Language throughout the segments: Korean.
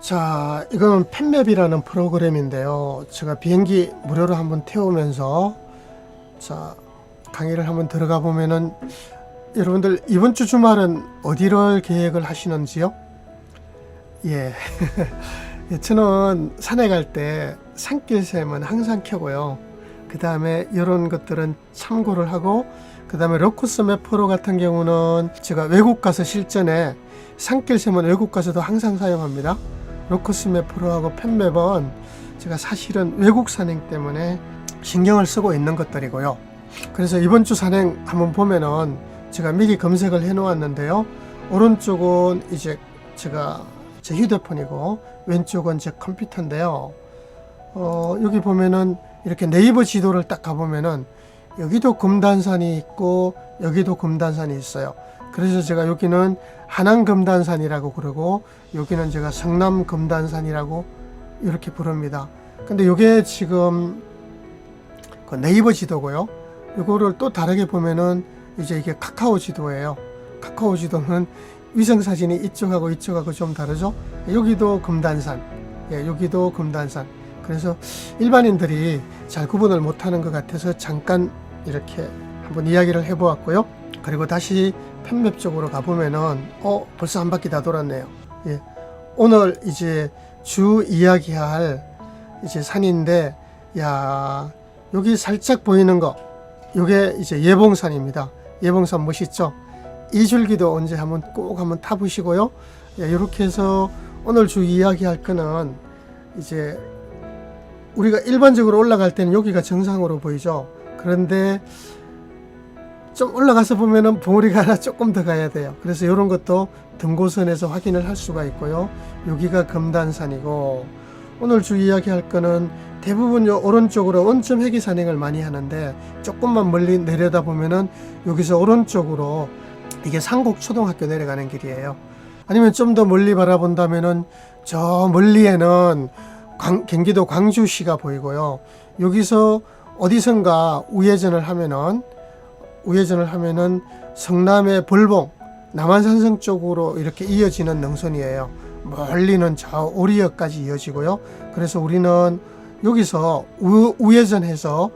자, 이건 팬맵이라는 프로그램인데요. 제가 비행기 무료로 한번 태우면서 자, 강의를 한번 들어가 보면은 여러분들 이번 주 주말은 어디를 계획을 하시는지요? 예. 예, 저는 산에 갈 때 산길샘은 항상 켜고요. 그 다음에 이런 것들은 참고를 하고, 그 다음에 로쿠스 매프로 같은 경우는 제가 외국 가서 실전에 산길샘은 외국 가서도 항상 사용합니다. 로쿠스 매프로하고 펜맵은 제가 사실은 외국 산행 때문에 신경을 쓰고 있는 것들이고요. 그래서 이번 주 산행 한번 보면은 제가 미리 검색을 해 놓았는데요. 오른쪽은 이제 제가 제 휴대폰이고 왼쪽은 제 컴퓨터인데요. 어, 여기 보면은 이렇게 네이버 지도를 딱 가보면은 여기도 금단산이 있고 여기도 금단산이 있어요. 그래서 제가 여기는 한안 금단산이라고 그러고 여기는 제가 성남 금단산이라고 이렇게 부릅니다. 근데 이게 지금 그 네이버 지도고요. 이거를 또 다르게 보면은 이제 이게 카카오 지도예요. 카카오 지도는 위성 사진이 이쪽하고 이쪽하고 좀 다르죠. 여기도 금단산, 예, 여기도 금단산. 그래서 일반인들이 잘 구분을 못하는 것 같아서 잠깐 이렇게 한번 이야기를 해보았고요. 그리고 다시 펜맵 쪽으로 가보면은 어 벌써 한 바퀴 다 돌았네요. 예, 오늘 이제 주 이야기할 이제 산인데 야 여기 살짝 보이는 거 요게 이제 예봉산입니다. 예봉산 멋있죠? 이 줄기도 언제 한번 꼭 한번 타보시고요. 예, 이렇게 해서 오늘 주 이야기할 거는 이제 우리가 일반적으로 올라갈 때는 여기가 정상으로 보이죠. 그런데 좀 올라가서 보면은 봉우리가 하나 조금 더 가야 돼요. 그래서 이런 것도 등고선에서 확인을 할 수가 있고요. 여기가 금단산이고 오늘 주 이야기할 거는 대부분 요 오른쪽으로 원점 회기 산행을 많이 하는데 조금만 멀리 내려다 보면은 여기서 오른쪽으로 이게 상곡 초등학교 내려가는 길이에요. 아니면 좀 더 멀리 바라본다면은 저 멀리에는 광- 경기도 광주시가 보이고요. 여기서 어디선가 우회전을 하면은 우회전을 하면은 성남의 벌봉 남한산성 쪽으로 이렇게 이어지는 능선이에요. 멀리는 저 오리역까지 이어지고요. 그래서 우리는 여기서 우, 우회전해서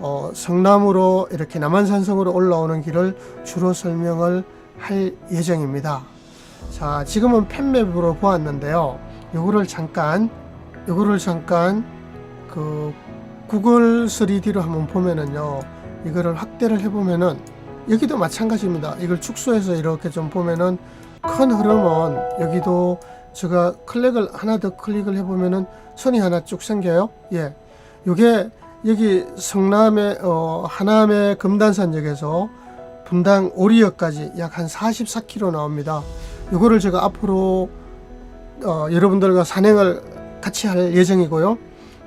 어, 성남으로 이렇게 남한산성으로 올라오는 길을 주로 설명을 할 예정입니다. 자, 지금은 펜맵으로 보았는데요. 요거를 잠깐, 요거를 잠깐 그 구글 3D로 한번 보면은요. 이거를 확대를 해보면은 여기도 마찬가지입니다. 이걸 축소해서 이렇게 좀 보면은 큰 흐름은 여기도 제가 클릭을 하나 더 클릭을 해보면은 선이 하나 쭉 생겨요. 예, 요게 여기 성남의 어, 하남의 금단산역에서 분당 오리역까지 약 한 44km 나옵니다. 요거를 제가 앞으로 어, 여러분들과 산행을 같이 할 예정이고요.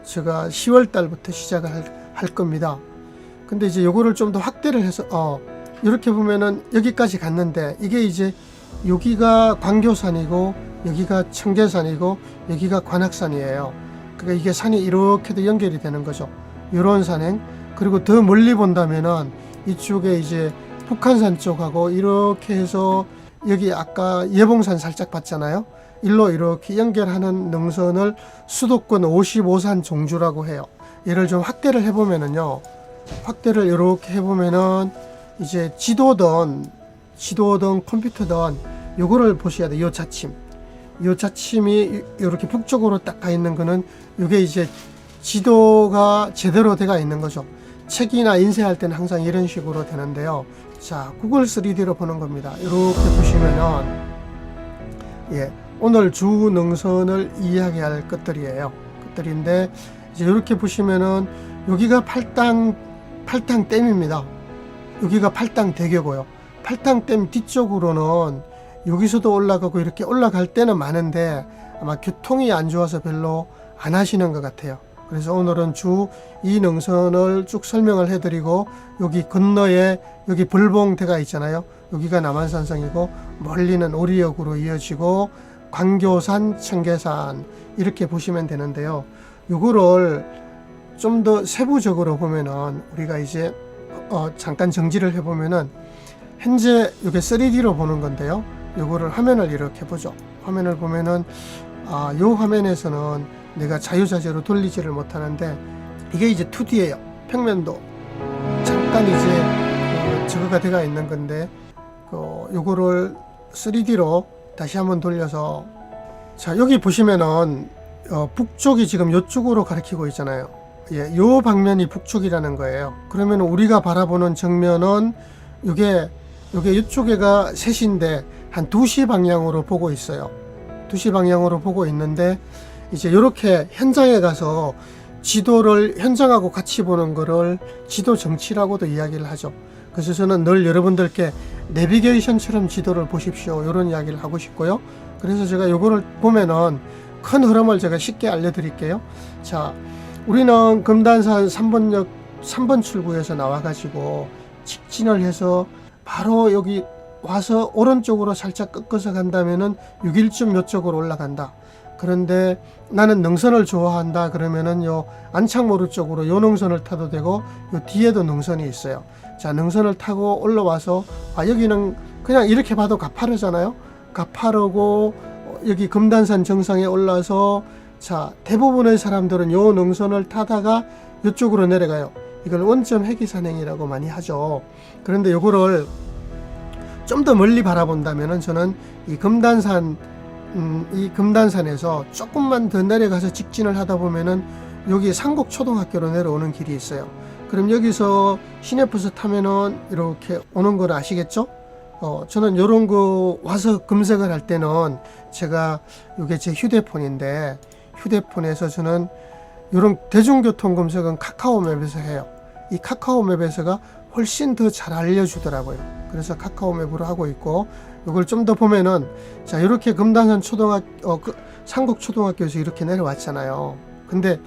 제가 10월 달부터 시작을 할, 할 겁니다. 근데 이제 요거를 좀 더 확대를 해서 어 이렇게 보면은 여기까지 갔는데 이게 이제 여기가 광교산이고 여기가 청계산이고 여기가 관악산이에요. 그러니까 이게 산이 이렇게도 연결이 되는 거죠. 요런 산행 그리고 더 멀리 본다면은 이쪽에 이제 북한산 쪽하고 이렇게 해서 여기 아까 예봉산 살짝 봤잖아요. 일로 이렇게 연결하는 능선을 수도권 55산 종주라고 해요. 얘를 좀 확대를 해보면은요. 확대를 이렇게 해보면은 이제 지도든 지도든 컴퓨터든 요거를 보셔야 돼요. 요 자침. 요 자침이 이렇게 북쪽으로 딱 가 있는 거는 요게 이제 지도가 제대로 돼가 있는 거죠. 책이나 인쇄할 때는 항상 이런 식으로 되는데요. 자, 구글 3D로 보는 겁니다. 이렇게 보시면은 예, 오늘 주 능선을 이야기할 것들이에요. 것들인데 이제 이렇게 보시면은 여기가 팔당 팔당 댐입니다. 여기가 팔당 대교고요. 팔당 댐 뒤쪽으로는 여기서도 올라가고 이렇게 올라갈 때는 많은데 아마 교통이 안 좋아서 별로 안 하시는 것 같아요. 그래서 오늘은 주 이 능선을 쭉 설명을 해드리고 여기 건너에 여기 불봉대가 있잖아요. 여기가 남한산성이고 멀리는 오리역으로 이어지고 광교산, 청계산 이렇게 보시면 되는데요. 요거를 좀 더 세부적으로 보면은 우리가 이제 어, 잠깐 정지를 해보면은 현재 이게 3D로 보는 건데요. 요거를 화면을 이렇게 보죠. 화면을 보면은 아, 요 화면에서는 내가 자유자재로 돌리지를 못하는데 이게 이제 2D예요. 평면도 잠깐 이제 그 저거가 되어 있는 건데 그 요거를 3D로 다시 한번 돌려서 자 여기 보시면은 어, 북쪽이 지금 요쪽으로 가리키고 있잖아요. 예, 요 방면이 북쪽이라는 거예요. 그러면 우리가 바라보는 정면은 요게 요게 이쪽에가 셋인데 한 2시 방향으로 보고 있어요. 2시 방향으로 보고 있는데 이제 요렇게 현장에 가서 지도를 현장하고 같이 보는 거를 지도 정치라고도 이야기를 하죠. 그래서 저는 늘 여러분들께 내비게이션처럼 지도를 보십시오. 이런 이야기를 하고 싶고요. 그래서 제가 요거를 보면은 큰 흐름을 제가 쉽게 알려드릴게요. 자, 우리는 금단산 3번역 3번 출구에서 나와가지고 직진을 해서 바로 여기 와서 오른쪽으로 살짝 꺾어서 간다면은 6일쯤 요쪽으로 올라간다. 그런데 나는 능선을 좋아한다 그러면은 요 안창모루 쪽으로 요 능선을 타도 되고 요 뒤에도 능선이 있어요. 자 능선을 타고 올라와서 아 여기는 그냥 이렇게 봐도 가파르잖아요. 가파르고 어, 여기 금단산 정상에 올라서 자 대부분의 사람들은 요 능선을 타다가 이쪽으로 내려가요. 이걸 원점 회기산행이라고 많이 하죠. 그런데 요거를 좀 더 멀리 바라본다면은 저는 이 금단산 음, 이 금단산에서 조금만 더 내려가서 직진을 하다 보면은 여기 상곡 초등학교로 내려오는 길이 있어요. 그럼 여기서 시내버스 타면은 이렇게 오는 걸 아시겠죠? 어, 저는 요런 거 와서 검색을 할 때는 제가 이게 제 휴대폰인데 휴대폰에서 저는 요런 대중교통 검색은 카카오맵에서 해요. 이 카카오맵에서가 훨씬 더 잘 알려주더라고요. 그래서 카카오맵으로 하고 있고 이걸 좀 더 보면은 자 이렇게 금단산 초등학교 어, 그 상곡 초등학교에서 이렇게 내려왔잖아요. 근데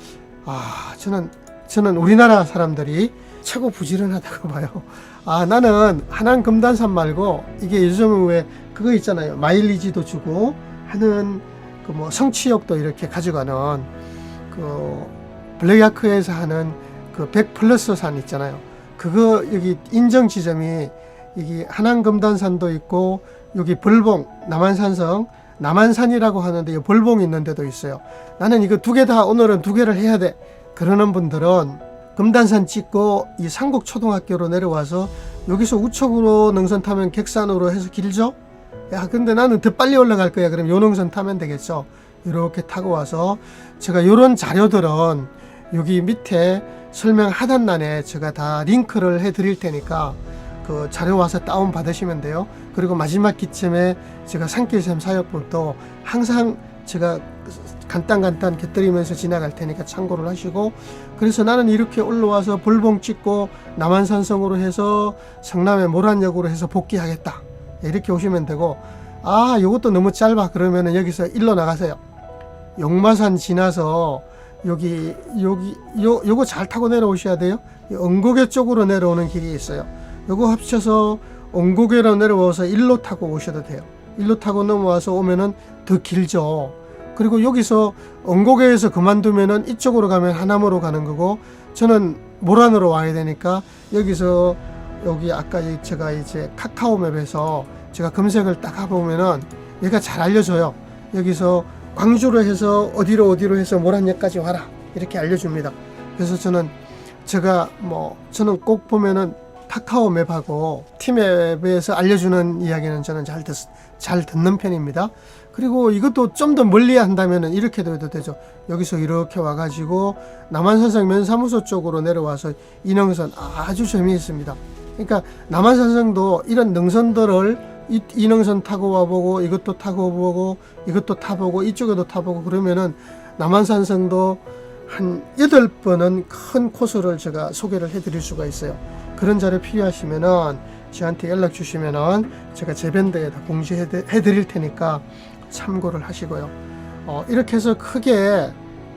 아 저는 저는 우리나라 사람들이 최고 부지런하다고 봐요. 아 나는 한안 금단산 말고 이게 요즘 왜 그거 있잖아요. 마일리지도 주고 하는 그 뭐 성취욕도 이렇게 가져가는 그 블랙야크에서 하는 그 100 플러스 산 있잖아요. 그거 여기 인정 지점이 여기 한안금단산도 있고 여기 벌봉 남한산성 남한산이라고 하는데 이 벌봉이 있는 데도 있어요. 나는 이거 두 개 다 오늘은 두 개를 해야 돼. 그러는 분들은 금단산 찍고 이 상곡 초등학교로 내려와서 여기서 우측으로 능선 타면 객산으로 해서 길죠? 야, 근데 나는 더 빨리 올라갈 거야. 그럼 요 능선 타면 되겠죠? 이렇게 타고 와서 제가 요런 자료들은 여기 밑에 설명 하단란에 제가 다 링크를 해 드릴 테니까 그 자료 와서 다운 받으시면 돼요. 그리고 마지막 기점에 제가 산길샘 사역법도 항상 제가 간단간단 곁들이면서 지나갈 테니까 참고를 하시고 그래서 나는 이렇게 올라와서 볼봉 찍고 남한산성으로 해서 성남의 모란역으로 해서 복귀하겠다 이렇게 오시면 되고 아 요것도 너무 짧아. 그러면은 여기서 일로 나가세요. 용마산 지나서 여기 여기 요 요거 잘 타고 내려오셔야 돼요. 이 엉고개 쪽으로 내려오는 길이 있어요. 요거 합쳐서 엉고개로 내려와서 일로 타고 오셔도 돼요. 일로 타고 넘어와서 오면은 더 길죠. 그리고 여기서 엉고개에서 그만두면은 이쪽으로 가면 하남으로 가는 거고 저는 모란으로 와야 되니까 여기서 여기 아까 이- 제가 이제 카카오맵에서 제가 검색을 딱 해보면은 얘가 잘 알려줘요. 여기서 광주로 해서 어디로 어디로 해서 모란역까지 와라 이렇게 알려줍니다. 그래서 저는 제가 뭐 저는 꼭 보면은 카카오 맵하고 티맵에서 알려주는 이야기는 저는 잘, 듣, 잘 듣는 편입니다. 그리고 이것도 좀 더 멀리 한다면은 이렇게도 해도 되죠. 여기서 이렇게 와가지고 남한산성 면 사무소 쪽으로 내려와서 인왕선 아주 재미있습니다. 그러니까 남한산성도 이런 능선들을 이, 이 능선 타고 와보고 이것도 타고 보고 이것도 타보고 이쪽에도 타보고 그러면은 남한산성도 한 여덟 번은 큰 코스를 제가 소개를 해드릴 수가 있어요. 그런 자료 필요하시면은 저한테 연락 주시면은 제가 제 밴드에 다 공지해 드릴 테니까 참고를 하시고요. 어, 이렇게 해서 크게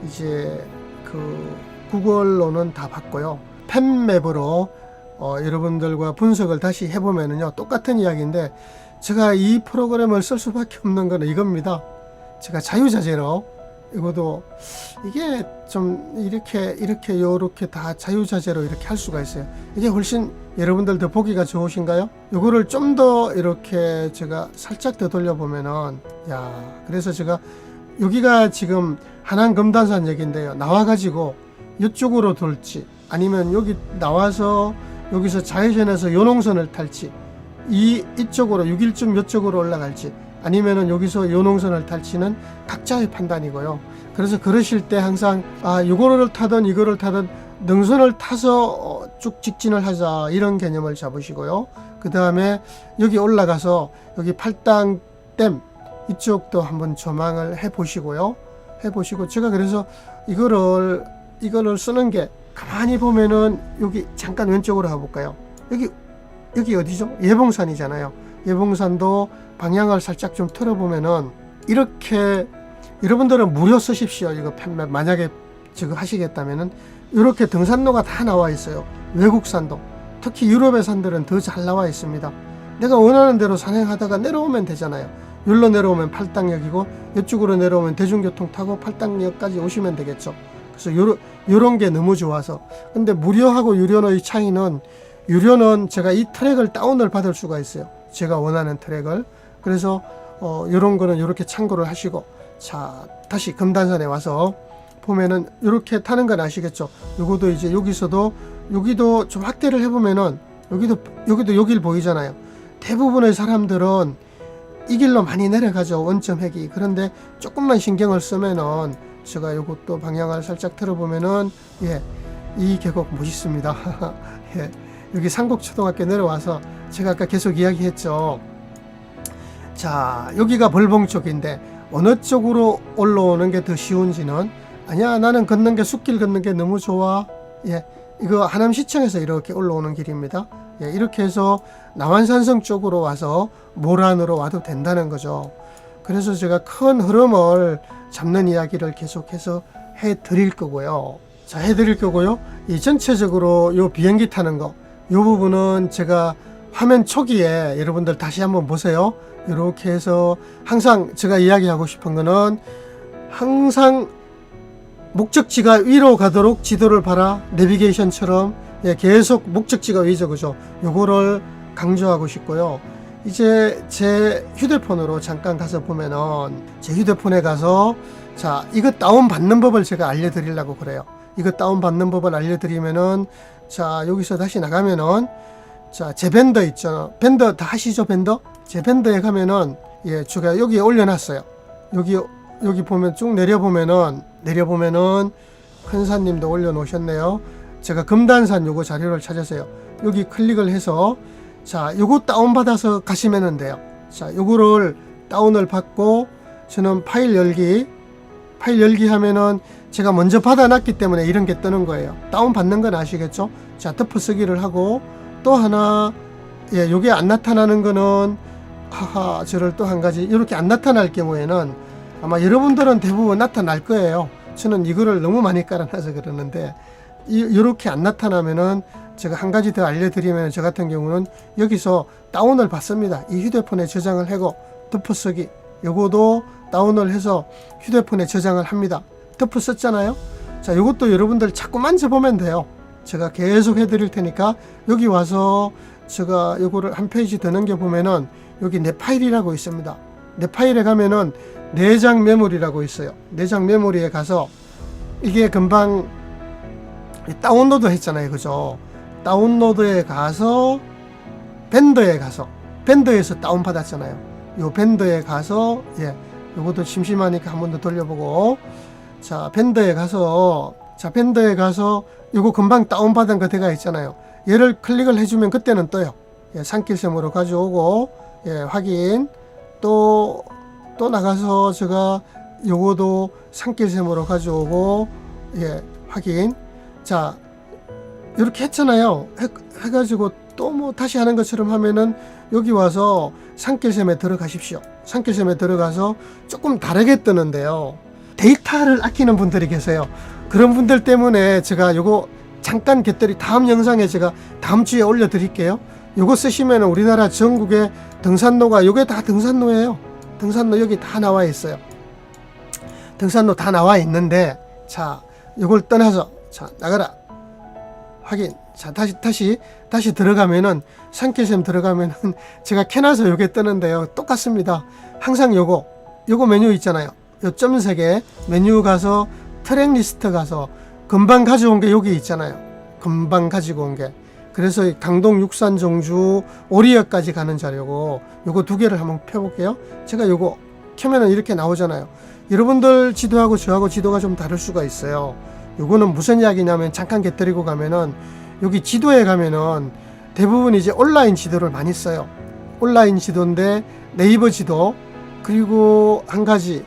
이제 그 구글로는 다 봤고요. 펜맵으로 어, 여러분들과 분석을 다시 해보면은요 똑같은 이야기인데 제가 이 프로그램을 쓸 수밖에 없는 건 이겁니다. 제가 자유자재로 이것도 이게 좀 이렇게 이렇게 요렇게 다 자유자재로 이렇게 할 수가 있어요. 이게 훨씬 여러분들 더 보기가 좋으신가요? 요거를 좀 더 이렇게 제가 살짝 더 돌려보면은 야 그래서 제가 여기가 지금 한안 금단산역인데요. 나와가지고 이쪽으로 돌지 아니면 여기 나와서 여기서 좌회전해서 요농선을 탈지 이 이쪽으로 6일쯤 이쪽으로 올라갈지 아니면은 여기서 요농선을 탈지는 각자의 판단이고요. 그래서 그러실 때 항상 아 이거를 타든 이거를 타든 능선을 타서 어, 쭉 직진을 하자 이런 개념을 잡으시고요. 그 다음에 여기 올라가서 여기 팔당 댐 이쪽도 한번 조망을 해 보시고요. 해 보시고 제가 그래서 이거를 이거를 쓰는 게 가만히 보면은 여기 잠깐 왼쪽으로 가볼까요? 여기 여기 어디죠? 예봉산이잖아요. 예봉산도 방향을 살짝 좀 틀어보면은 이렇게 여러분들은 무료 쓰십시오. 이거 펜맵 만약에 지금 하시겠다면은 이렇게 등산로가 다 나와 있어요. 외국 산도 특히 유럽의 산들은 더 잘 나와 있습니다. 내가 원하는 대로 산행하다가 내려오면 되잖아요. 여기로 내려오면 팔당역이고 이쪽으로 내려오면 대중교통 타고 팔당역까지 오시면 되겠죠. 그래서 요런, 요런 게 너무 좋아서 근데 무료하고 유료의 차이는 유료는 제가 이 트랙을 다운을 받을 수가 있어요. 제가 원하는 트랙을 그래서 어, 요런 거는 이렇게 참고를 하시고 자 다시 금단산에 와서 보면은 이렇게 타는 건 아시겠죠? 요거도 이제 여기서도 여기도 좀 확대를 해보면은 여기도 여기도 여길 보이잖아요. 대부분의 사람들은 이 길로 많이 내려가죠 원점 회기 그런데 조금만 신경을 쓰면은 제가 요것도 방향을 살짝 틀어보면은 예 이 계곡 멋있습니다. 예 여기 상곡초등학교 내려와서 제가 아까 계속 이야기했죠. 자 여기가 벌봉 쪽인데 어느 쪽으로 올라오는 게 더 쉬운지는 아니야 나는 걷는 게 숲길 걷는 게 너무 좋아. 예 이거 하남시청에서 이렇게 올라오는 길입니다 예, 이렇게 해서 남한산성 쪽으로 와서 모란으로 와도 된다는 거죠. 그래서 제가 큰 흐름을 잡는 이야기를 계속해서 해 드릴 거고요. 자, 해 드릴 거고요. 이 전체적으로 요 비행기 타는 거, 요 부분은 제가 화면 초기에 여러분들 다시 한번 보세요. 이렇게 해서 항상 제가 이야기하고 싶은 거는 항상 목적지가 위로 가도록 지도를 봐라. 내비게이션처럼 예, 계속 목적지가 위죠, 그죠? 요거를 강조하고 싶고요. 이제 제 휴대폰으로 잠깐 가서 보면은 제 휴대폰에 가서 자 이거 다운 받는 법을 제가 알려드리려고 그래요. 이거 다운 받는 법을 알려드리면은 자 여기서 다시 나가면은 자 제 밴더 있죠. 밴더 다 하시죠, 밴더? 제 밴더에 가면은 예 제가 여기에 올려놨어요. 여기 여기 보면 쭉 내려 보면은 내려 보면은 큰사님도 올려놓으셨네요. 제가 금단산 요거 자료를 찾으세요. 여기 클릭을 해서 자 요거 다운받아서 가시면 돼요. 자 요거를 다운을 받고 저는 파일 열기 파일 열기 하면은 제가 먼저 받아놨기 때문에 이런 게 뜨는 거예요. 다운 받는 건 아시겠죠? 자 덮어 쓰기를 하고 또 하나 예 요게 안 나타나는 거는 하하 저를 또 한 가지 이렇게 안 나타날 경우에는 아마 여러분들은 대부분 나타날 거예요. 저는 이거를 너무 많이 깔아놔서 그러는데 이렇게 안 나타나면은 제가 한 가지 더 알려드리면 저 같은 경우는 여기서 다운을 받습니다. 이 휴대폰에 저장을 하고 덮어쓰기 요거도 다운을 해서 휴대폰에 저장을 합니다. 덮어 썼잖아요. 자, 요것도 여러분들 자꾸 만져보면 돼요. 제가 계속 해드릴 테니까 여기 와서 제가 요거를 한 페이지 더 넘겨보면은 여기 내 파일이라고 있습니다. 내 파일에 가면은 내장 메모리라고 있어요. 내장 메모리에 가서 이게 금방 다운로드 했잖아요. 그죠? 다운로드에 가서 밴더에 가서 밴더에서 다운 받았잖아요. 요 밴더에 가서 예. 요것도 심심하니까 한 번 더 돌려보고 자, 밴더에 가서 자, 밴더에 가서 요거 금방 다운 받은 거 대가 있잖아요. 얘를 클릭을 해 주면 그때는 떠요. 예, 산길샘으로 가져오고 예, 확인 또또 나가서 제가 요거도 산길샘으로 가져오고 예, 확인 자 이렇게 했잖아요. 해, 해가지고 또 뭐 다시 하는 것처럼 하면은 여기 와서 산길샘에 들어가십시오. 산길샘에 들어가서 조금 다르게 뜨는데요. 데이터를 아끼는 분들이 계세요. 그런 분들 때문에 제가 요거 잠깐 곁들이 다음 영상에 제가 다음 주에 올려 드릴게요. 요거 쓰시면 우리나라 전국의 등산로가 요게 다 등산로예요. 등산로 여기 다 나와 있어요. 등산로 다 나와 있는데 자 요걸 떠나서 자 나가라 확인 자 다시 다시 다시 들어가면은 산길샘 들어가면은 제가 켜놔서 요게 뜨는데요 똑같습니다 항상 요거 요거 메뉴 있잖아요 요 점색에 메뉴 가서 트랙 리스트 가서 금방 가져온 게 여기 있잖아요. 금방 가지고 온 게. 그래서 이 강동 육산 정주 오리역까지 가는 자료고 요거 두 개를 한번 펴볼게요. 제가 요거 켜면은 이렇게 나오잖아요. 여러분들 지도하고 저하고 지도가 좀 다를 수가 있어요. 요거는 무슨 이야기냐면 잠깐 곁들이고 가면은 여기 지도에 가면은 대부분 이제 온라인 지도를 많이 써요. 온라인 지도인데 네이버 지도 그리고 한 가지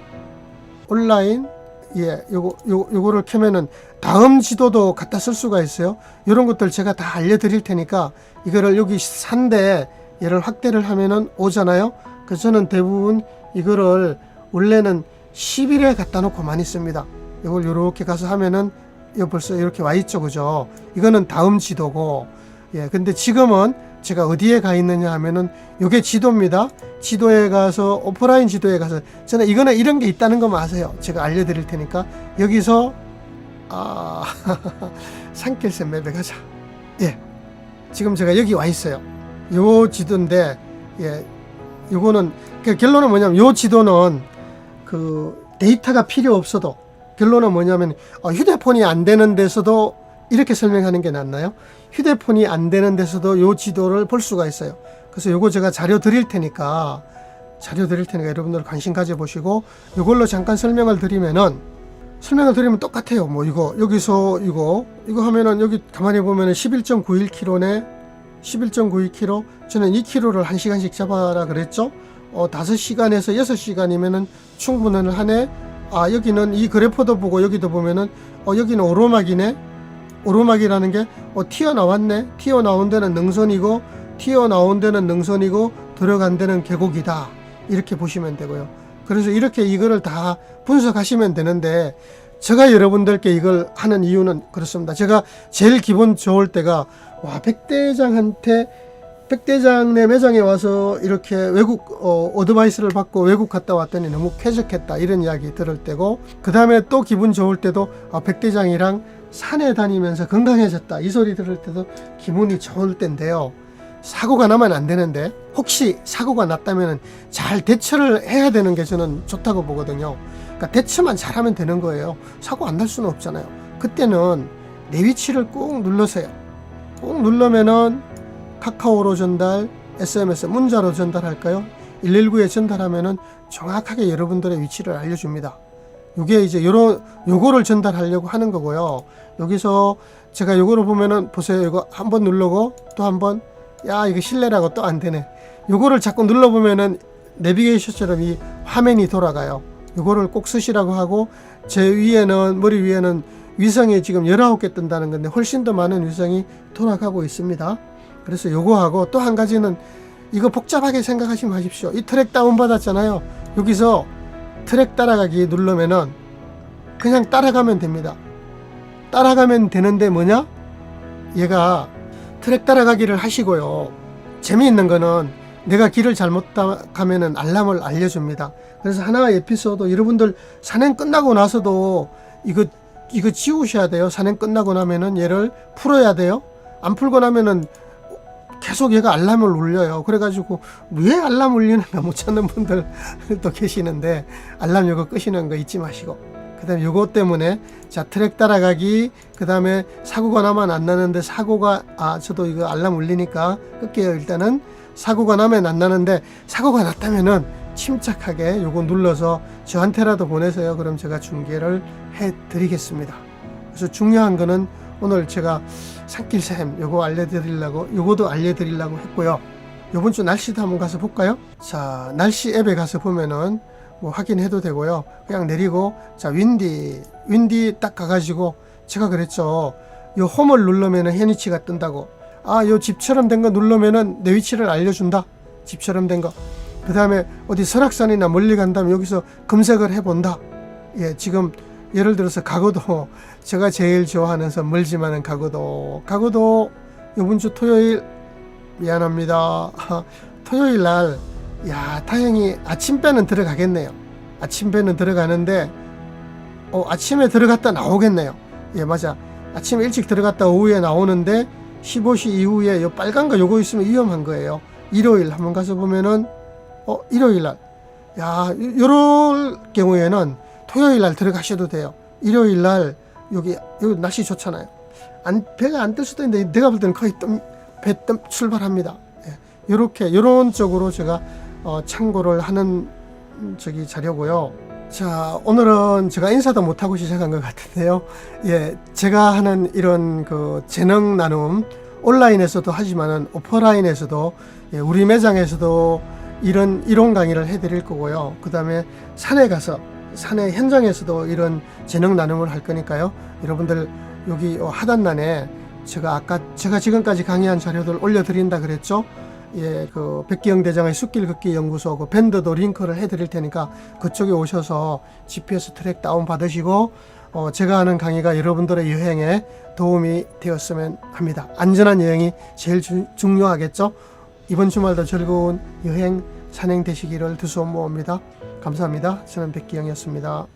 온라인 예 요거 요 요거를 켜면은 다음 지도도 갖다 쓸 수가 있어요. 이런 것들 제가 다 알려드릴 테니까 이거를 여기 산데 얘를 확대를 하면은 오잖아요. 그래서 저는 대부분 이거를 원래는 10일에 갖다 놓고 많이 씁니다. 이걸 이렇게 가서 하면은 이거 벌써 이렇게 와 있죠, 그죠? 이거는 다음 지도고, 예, 근데 지금은 제가 어디에 가 있느냐 하면은 이게 지도입니다. 지도에 가서 오프라인 지도에 가서 저는 이거는 이런 게 있다는 거만 아세요. 제가 알려드릴 테니까 여기서 아 산길샘 맵에 가자. 예, 지금 제가 여기 와 있어요. 요 지도인데 예, 요거는 그 결론은 뭐냐면 요 지도는 그 데이터가 필요 없어도 결론은 뭐냐면 어, 휴대폰이 안 되는 데서도 이렇게 설명하는 게 낫나요? 휴대폰이 안 되는 데서도 요 지도를 볼 수가 있어요. 그래서 요거 제가 자료 드릴 테니까 자료 드릴 테니까 여러분들 관심 가져 보시고 요걸로 잠깐 설명을 드리면은 설명을 드리면 똑같아요. 뭐 이거 여기서 이거 이거 하면은 여기 가만히 보면은 11.91km네 11.92km 저는 2km를 1시간씩 잡아라 그랬죠. 어 5시간에서 6시간이면은 충분을 하네. 아 여기는 이 그래프도 보고 여기도 보면은 어 여기는 오르막이네. 오르막이라는 게 어, 튀어나왔네. 튀어나온 데는 능선이고 튀어나온 데는 능선이고 들어간 데는 계곡이다. 이렇게 보시면 되고요. 그래서 이렇게 이거를 다 분석하시면 되는데 제가 여러분들께 이걸 하는 이유는 그렇습니다. 제가 제일 기분 좋을 때가 와 백대장한테 백대장네 매장에 와서 이렇게 외국 어, 어드바이스를 받고 외국 갔다 왔더니 너무 쾌적했다 이런 이야기 들을 때고 그 다음에 또 기분 좋을 때도 아, 백대장이랑 산에 다니면서 건강해졌다 이 소리 들을 때도 기분이 좋을 때인데요. 사고가 나면 안 되는데 혹시 사고가 났다면 잘 대처를 해야 되는 게 저는 좋다고 보거든요. 그러니까 대처만 잘하면 되는 거예요. 사고 안 날 수는 없잖아요. 그때는 내 위치를 꾹 눌러세요. 꾹 누르면은 카카오로 전달, SMS 문자로 전달할까요? 119에 전달하면은 정확하게 여러분들의 위치를 알려줍니다. 요게 이제 요런 요거를 전달하려고 하는 거고요. 여기서 제가 요거를 보면은 보세요. 이거 한번 누르고 또 한번 야 이거 실내라고 또 안 되네. 요거를 자꾸 눌러 보면은 내비게이션처럼 이 화면이 돌아가요. 요거를 꼭 쓰시라고 하고 제 위에는 머리 위에는 위성이 지금 19개 뜬다는 건데 훨씬 더 많은 위성이 돌아가고 있습니다. 그래서 요거하고 또 한 가지는 이거 복잡하게 생각하지 마십시오. 이 트랙 다운 받았잖아요. 여기서 트랙 따라가기 누르면은 그냥 따라가면 됩니다. 따라가면 되는데 뭐냐? 얘가 트랙 따라가기를 하시고요. 재미있는 거는 내가 길을 잘못 가면은 알람을 알려줍니다. 그래서 하나의 에피소드 여러분들 산행 끝나고 나서도 이거 이거 지우셔야 돼요. 산행 끝나고 나면은 얘를 풀어야 돼요. 안 풀고 나면은 계속 얘가 알람을 울려요. 그래가지고 왜 알람 울리는가 못 찾는 분들 또 계시는데 알람 이거 끄시는 거 잊지 마시고. 그 다음에 요거 때문에 자 트랙 따라가기 그 다음에 사고가 나면 안 나는데 사고가 아 저도 이거 알람 울리니까 끌게요. 일단은 사고가 나면 안 나는데 사고가 났다면은 침착하게 요거 눌러서 저한테라도 보내세요. 그럼 제가 중계를 해 드리겠습니다. 그래서 중요한 거는 오늘 제가 산길샘 요거 알려드리려고 요거도 알려드리려고 했고요 요번 주 날씨도 한번 가서 볼까요 자 날씨 앱에 가서 보면은 뭐 확인해도 되고요. 그냥 내리고 자 윈디 윈디 딱 가가지고 제가 그랬죠. 요 홈을 누르면은 현위치가 뜬다고. 아 요 집처럼 된 거 누르면은 내 위치를 알려준다. 집처럼 된 거. 그 다음에 어디 설악산이나 멀리 간다면 여기서 검색을 해본다. 예 지금 예를 들어서 가고도 제가 제일 좋아하는 선 멀지만은 가고도 가고도 이번 주 토요일 미안합니다. 토요일 날 야, 다행히 아침 배는 들어가겠네요. 아침 배는 들어가는데, 어, 아침에 들어갔다 나오겠네요. 예, 맞아. 아침에 일찍 들어갔다 오후에 나오는데, 15시 이후에 요 빨간 거 요거 있으면 위험한 거예요. 일요일 한번 가서 보면은, 어, 일요일 날. 야, 이럴 경우에는 토요일 날 들어가셔도 돼요. 일요일 날 여기 여기 날씨 좋잖아요. 안 배가 안 뜰 수도 있는데 내가 볼 때는 거의 뜸, 배 뜸 출발합니다. 예, 이렇게 이런 쪽으로 제가 어, 참고를 하는 음, 저기 자료고요. 자, 오늘은 제가 인사도 못 하고 시작한 것 같은데요. 예, 제가 하는 이런 그 재능 나눔 온라인에서도 하지만은 오프라인에서도 예, 우리 매장에서도 이런 이론 강의를 해드릴 거고요. 그 다음에 산에 가서 산의 현장에서도 이런 재능 나눔을 할 거니까요. 여러분들 여기 어, 하단란에 제가 아까 제가 지금까지 강의한 자료들 올려드린다 그랬죠. 예, 그 백기영 대장의 숲길 걷기 연구소 그 밴드도 링크를 해드릴 테니까 그쪽에 오셔서 GPS 트랙 다운 받으시고 어, 제가 하는 강의가 여러분들의 여행에 도움이 되었으면 합니다. 안전한 여행이 제일 주- 중요하겠죠. 이번 주말도 즐거운 여행 산행 되시기를 두손 모읍니다. 감사합니다. 저는 백기영이었습니다.